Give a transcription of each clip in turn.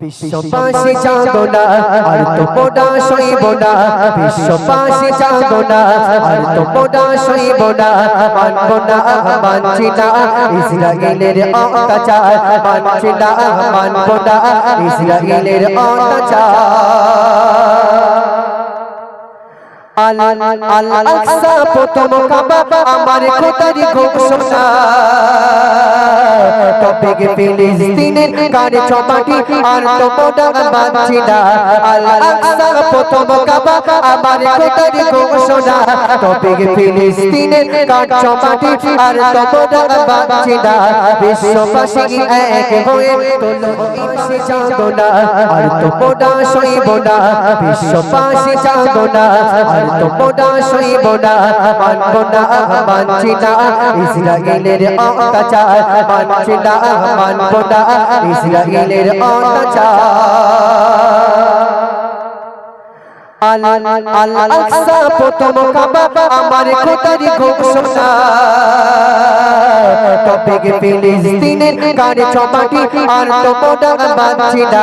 বিশ্ববাসী জাগো না আর তো মোডা সইব না বিশ্ববাসী জাগো না আর তো মোডা সইব না মানব না মানছি না ইসরায়েলের অত্যাচার মানছি না মানব না ইসরায়েলের অত্যাচার। আল আল আকসা প্রথম কাবা আমার খোদারি ঘোষণা। তবে ফিলিস্তিনের কারে চপাটি আর তো মোডা বাঁচি না। আল আকসা প্রথম কাবা আমার খোদারি ঘোষণা। তবে ফিলিস্তিনের কার চপাটি আর তো মোডা বাঁচি না। বিশ্ববাসী এক হয়ে তোলো ইসে জাগো না আর তো মোডা সইব না। বিশ্ববাসী জাগো না আর তো মোডা সইব না। মানব না, মানছি না। ইসরায়েলের অত্যাচার, মানছি না মানব না ইসরায়েলের অত্যাচার আল আকসা প্রথম কাবা আমার খোদারি ঘোষণা। তবে ফিলিস্তিনের কানে চমাটি আর তো মোডা বাঁচি না।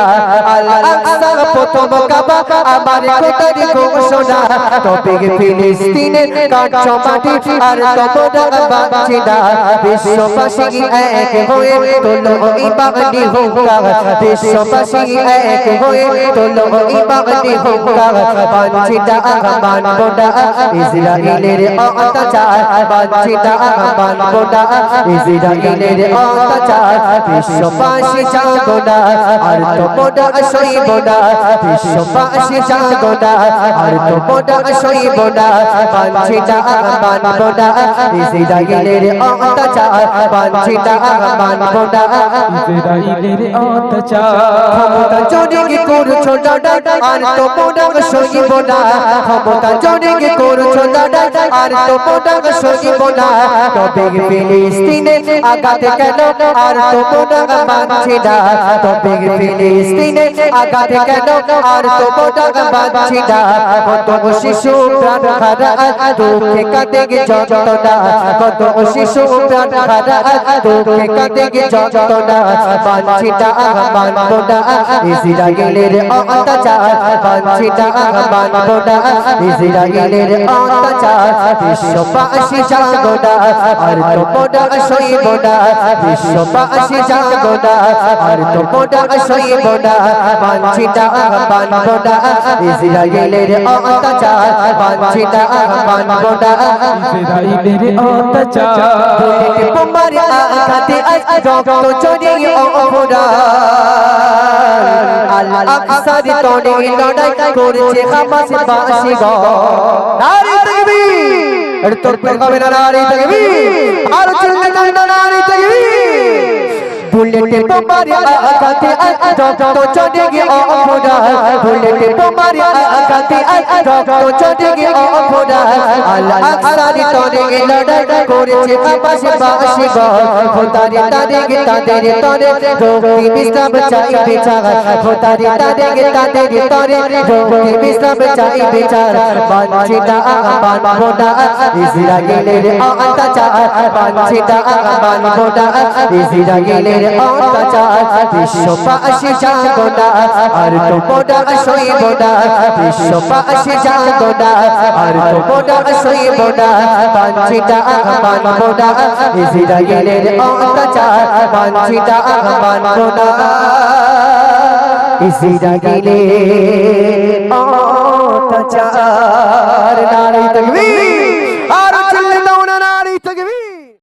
আল আকসা প্রথম কাবা আমার খোদারি ঘোষণা। তবে ফিলিস্তিনের কানে চমাটি আর তো মোডা বাঁচি না। বিশ্ববাসী এক হয়ে তোলো ইবানি হোকা বিশ্ববাসী এক হয়ে তোলো ইবানি হোকা বাঞ্ছিতা মানব না, ইসরায়েলের অত্যাচার। বাঁচি বাঞ্ছিতা মানব না ইসরায়েলের অত্যাচার বিশ্ববাসী জাগো না আর তো মোডা সইব না বিশ্ববাসী জাগো না আর তো মোডা সইব না মানব না অত্যাচার মানব না ইসরাইলের অত্যাচার। ক্ষমতা করছ আর সইব না ক্ষমতা করছ লড়াই আর তো মোডা সইব না তবে ফিলিস্তিনে আঘাত কেন? আর তো মোডা মানছি না। তবে ফিলিস্তিনে আঘাত কেন? আর তো মোডা মানছি না। কত শিশু প্রাণ হারা দুঃখে কাঁদে গে যন্ত্রণা। কত শিশু প্রাণ হারা দুঃখে কাঁদে গে যন্ত্রণা। মানছি না মানব না। ইসরায়েলের অত্যাচার। মানছি না মানব না। ইসরায়েলের অত্যাচার। বিশ্ববাসী জাগো না। আর তো মোডা সইব না বিশ্ববাসী জাগো না আর তো মোডা সইব না মানছি না মানব না ইসরায়েলের অত্যাচার মানছি না মানব না ইসরাইলের অত্যাচার বোমার আঘাতে আজ রক্ত চড়িয়ে অপরাধ আকসার তরে লড়াই করেছে হামাস বাসী গো নারী তাকবীর। তোর পর কবে না নারী তাকবীর আর বুলেট বোমার আঘাতে, রক্ত চড়িয়ে অপরাধ। বুলেট বোমার আঘাতে, রক্ত চড়িয়ে অপরাধ। আল আকসার তরে লড়াই করেছে বাসী গো খোদারে তাদের তাদের তরে রোগী বিশ্রাম চাই বিচার খোদারে তাদের তাদের তরে রোগী বিশ্রাম চাই বিচার বাঞ্ছি না মানব না ইসরায়েলের অত্যাচার বাঞ্ছি না মানব না ইসরায়েলের অত্যাচার বিশ্ববাসী জাগো না আর তো মোডা সইব না বিশ্ববাসী জাগো না আর তো মোডা সইব না বাঞ্ছি না মানব না ইসরায়েলের অত্যাচার বাঞ্ছি না মানব না ইসরায়েলের অত্যাচার নারী তকবীর